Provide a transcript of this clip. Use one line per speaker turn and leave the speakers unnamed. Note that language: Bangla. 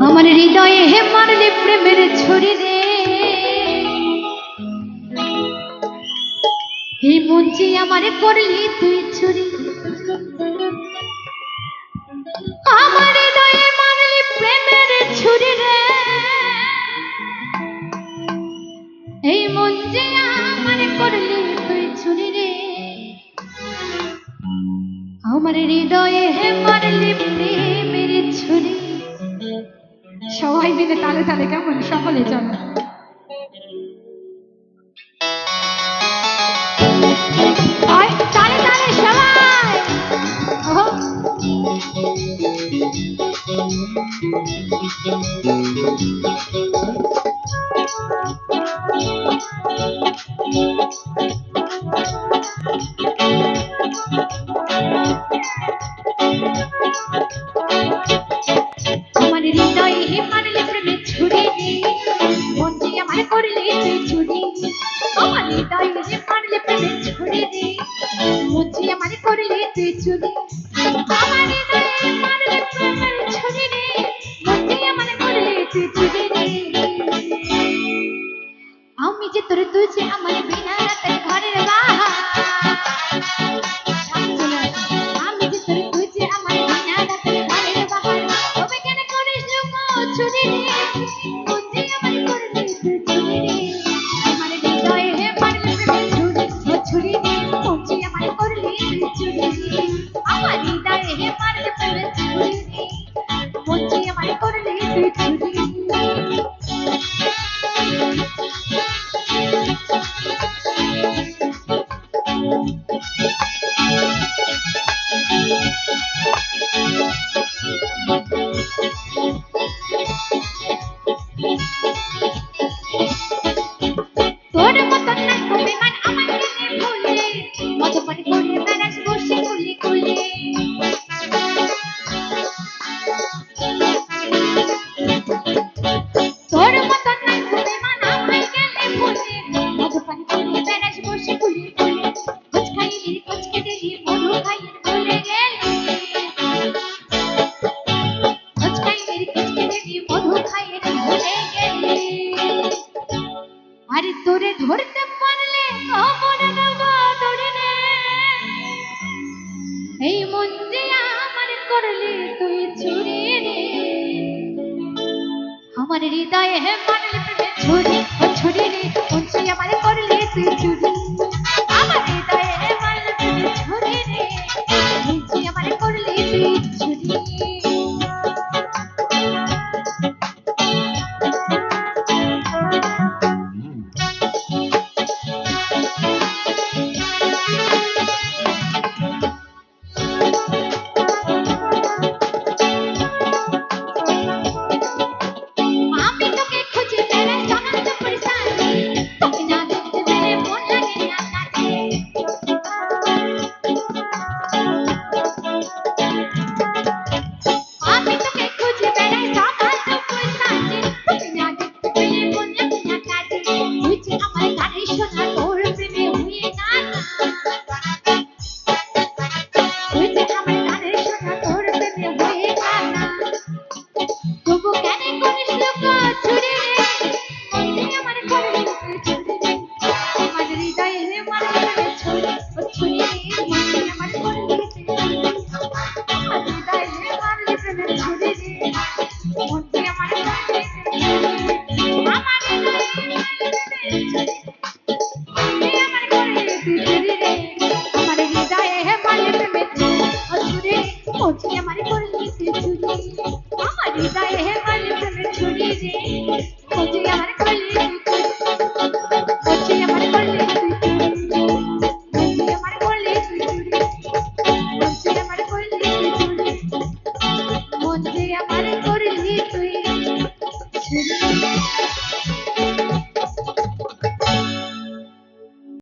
আমার হৃদয়ে হে মারলে প্রেমের ছড়ি রে। হে মঞ্চে আমার করলি তুই ছুরি। আমার হৃদয়ে হে মারলি প্রেমের ছুরি। সবাই মিলে তালে তালে কেমন সকলে তালে সবাই! ওহো। আমার হৃদয়ে হে মারলে প্রেমে ছুরি রে বঞ্জি আমার করলে তুই আমি যে তোর তুই যে হৃদয়ে হে মারলে প্রেমে ছুরি রে আরে তোরে ধরতে পারলে এই মন আমার করলে তুই ছুরি রে আমার হৃদয়ে ছুরি ছুরি রে মন আমার করলে তুই চুরি सोचिए हमारे कॉलेज में हमारी राय है